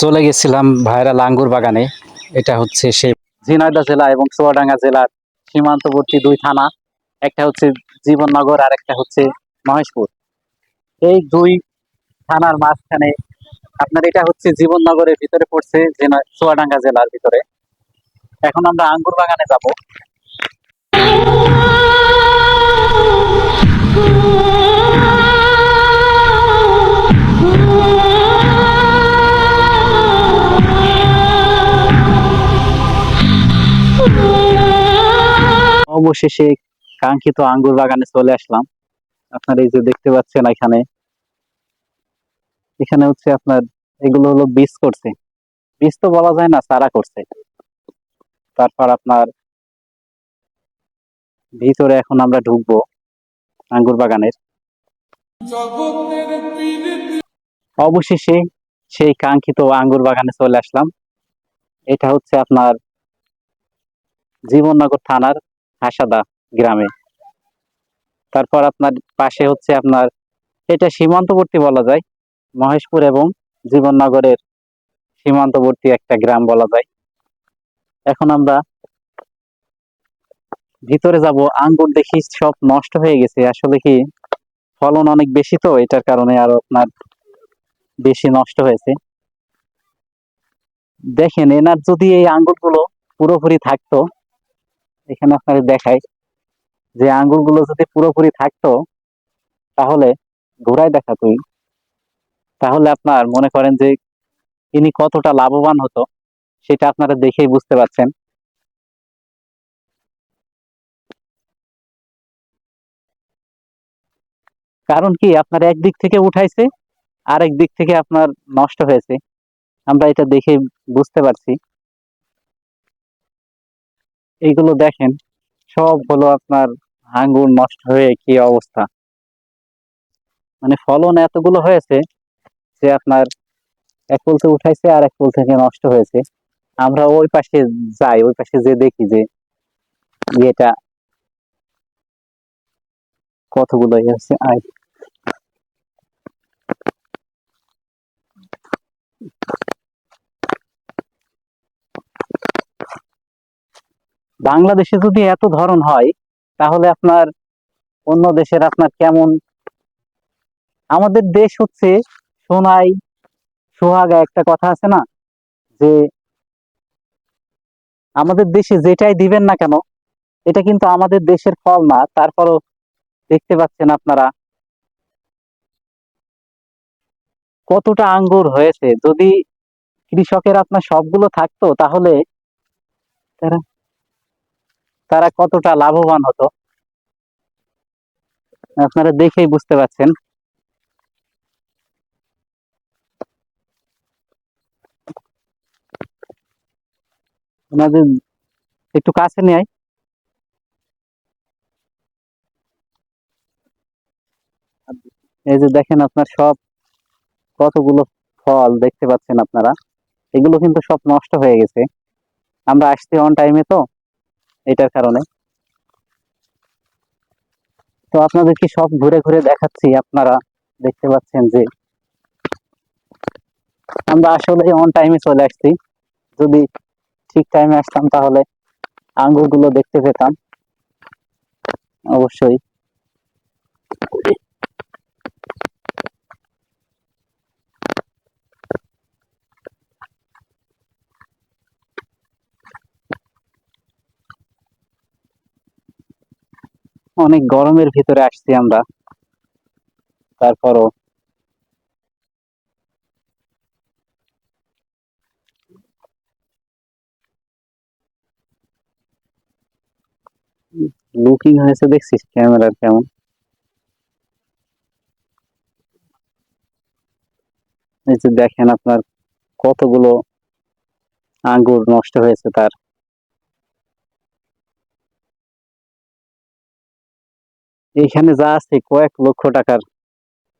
চলে গেছিলাম ভাইরাল আঙ্গুর বাগানে। এটা হচ্ছে সেই ঝিনাইদহ জেলা এবং চুয়াডাঙ্গা জেলার সীমান্তবর্তী দুই থানা। একটা হচ্ছে জীবননগর আর একটা হচ্ছে মহেশপুর। এই দুই থানার মাঝখানে আপনার এটা হচ্ছে জীবননগরের ভিতরে পড়ছে চুয়াডাঙ্গা জেলার ভিতরে। এখন আমরা আঙ্গুর বাগানে যাব। অবশেষে কাঙ্ক্ষিত আঙ্গুর বাগানে চলে আসলাম। আপনার এই যে দেখতে পাচ্ছেন এখানে এখানে হচ্ছে আপনার, এগুলো হলো বীজ করছে। বীজ তো বলা যায় না, চারা করছে। তারপর আপনার ভিতরে এখন আমরা ঢুকবো আঙ্গুর বাগানের। অবশেষে সেই কাঙ্ক্ষিত আঙ্গুর বাগানে চলে আসলাম। এটা হচ্ছে আপনার জীবননগর থানার হাসাদা গ্রামে। তারপর আপনার পাশে হচ্ছে আপনার, এটা সীমান্তবর্তী বলা যায়, মহেশপুর এবং জীবননগরের সীমান্তবর্তী একটা গ্রাম বলা যায়। এখন আমরা ভিতরে যাব আঙ্গুর দেখি সব নষ্ট হয়ে গেছে, আসলে কি ফলন অনেক বেশি তো, এটার কারণে আরও আপনার বেশি নষ্ট হয়েছে। দেখেন, এনার যদি এই আঙ্গুরগুলো পুরোপুরি থাকতো এখানে আপনাদের দেখাই যে আঙ্গুরগুলো যদি পুরোপুরি থাকতো, তাহলে ঘোরায় দেখা তুই তাহলে আপনার মনে করেন যে ইনি কতটা লাভবান হতো, সেটা আপনারা দেখেই বুঝতে পারছেন। কারণ কি, আপনার একদিক থেকে উঠাইছে, আরেক দিক থেকে আপনার নষ্ট হয়েছে। আমরা এটা দেখে বুঝতে পারছি। এইগুলো দেখেন, সব হলো আপনার আঙ্গুর নষ্ট হয়ে কি অবস্থা। মানে ফলন এতগুলো হয়েছে যে আপনার এক থেকে উঠাইছে আর এক ফুল থেকে নষ্ট হয়েছে। আমরা ওই পাশে যাই, ওই পাশে যে দেখি যে ইয়েটা কতগুলো হচ্ছে আয়। বাংলাদেশে যদি এত ধরন হয়, তাহলে আপনার অন্য দেশের আপনার কেমন? আমাদের দেশ হচ্ছে সোনাই, সোহাগা একটা কথা আছে না? যে আমাদের দেশে যেটাই দিবেন না কেন, এটা কিন্তু আমাদের দেশের ফল না। তারপরও দেখতে পাচ্ছেন আপনারা কতটা আঙ্গুর হয়েছে। যদি কৃষকের আপনার সবগুলো থাকতো, তাহলে তারা তারা কতটা লাভবান হতো? আপনারা দেখেই বুঝতে পারছেন। ওনাদের একটু কাছে নিয়ে এই যে দেখেন আপনার সব কতগুলো ফল দেখতে পাচ্ছেন আপনারা। এগুলো কিন্তু সব নষ্ট হয়ে গেছে। আমরা আসছি অন টাইমে তো। এটার কারণে। তো আপনাদেরকে সব ঘুরে ঘুরে দেখাচ্ছি, আপনারা দেখতে পাচ্ছেন যে আমরা আসলে অন টাইমে চলে আসছি। যদি ঠিক টাইমে আসতাম তাহলে আঙ্গুরগুলো দেখতে পেতাম। অবশ্যই। অনেক গরমের ভিতরে আসছি আমরা। তারপরও লুকিং হয়েছে দেখছিস ক্যামেরার কেমন? এই যে দেখেন আপনার কতগুলো আঙ্গুর নষ্ট হয়েছে তার। এইখানে যা আছে কয়েক লক্ষ টাকার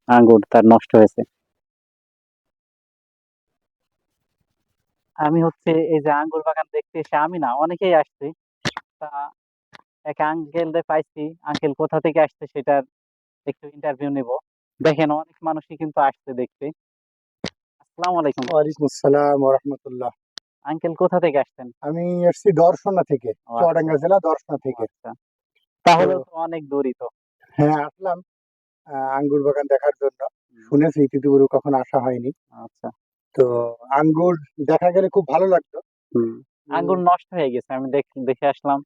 আঙ্গুর তার নষ্ট হয়েছে। আমি হচ্ছে এই যে আঙ্গুর বাগান দেখতে এসে আমি না অনেকেই আসছে। তা এক আঙ্কেল পাইছি। আঙ্কেল কোথা থেকে আসছে সেটার একটু ইন্টারভিউ নেব। দেখেন অনেক মানুষই কিন্তু আসছে দেখতে। আসসালামু আলাইকুম। ওয়ালাইকুম আসসালাম রহমতুল্লাহ আঙ্কেল কোথা থেকে আসছেন? আমি এসছি দর্শনা থেকে চুয়াডাঙ্গা জেলা দর্শনা থেকে। আচ্ছা। তাহলে তো অনেক দূরই তো। হ্যাঁ আসলাম আঙ্গুর বাগান দেখার জন্য। শুনেছি তিতুবুরু কখন আসা হয়নি। আচ্ছা। তো আঙ্গুর দেখা গেলে খুব ভালো লাগতো। আঙ্গুর নষ্ট হয়ে গেছে আমি দেখে আসলাম।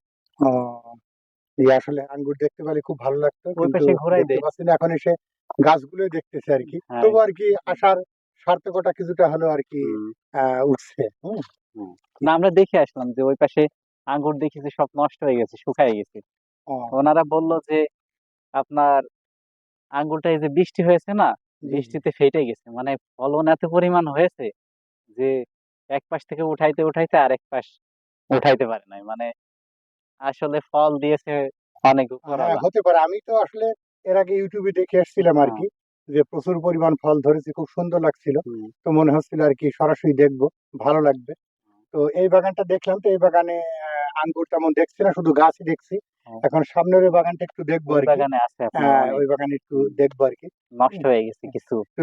এই আসলে আঙ্গুর দেখতে পেলে খুব ভালো লাগতো ওই পাশে ঘোরাই এখন এসে গাছগুলো দেখতেছে আর কি। হ্যাঁ। তবু আর কি আসার সার্থকতা কিছুটা হলো আর কি আহ, উঠছে। না আমরা দেখে আসলাম যে ওই পাশে আঙ্গুর দেখেছি সব নষ্ট হয়ে গেছে শুকায় গেছে। ওনারা বলল যে আপনার আঙ্গুরটা এই যে বৃষ্টি হয়েছে না জি, বৃষ্টিতে ফেটে গেছে। মানে ফলন এত পরিমাণ হয়েছে যে এক পাশ থেকে উঠাইতে উঠাইতে আরেক পাশ উঠাইতে পারে নাই। মানে আসলে ফল দিয়েছে অনেক হ্যাঁ, উপরওয়ালা হতে পারে। আমি তো আসলে এর আগে ইউটিউবে দেখে এসেছিলাম আর হ্যাঁ। কি যে প্রচুর পরিমাণ ফল ধরেছে খুব সুন্দর লাগছিল। হুম। তো মনে হচ্ছিল আর কি সরাসরি দেখব ভালো লাগবে। তো এই বাগানটা দেখলাম তো এই বাগানে আঙ্গুর তেমন দেখছি না শুধু গাছই দেখছি। এখন সামনের ওই বাগানটা একটু দেখব আর কি। বাগানে আছে হ্যাঁ, ওই বাগানে একটু দেখব আর কি। নষ্ট হয়ে গেছে কিছু। তো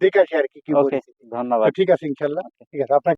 দেখে আসি আর কি কি ধন্যবাদ। ঠিক আছে ইনশাল্লাহ। ঠিক আছে আপনাকে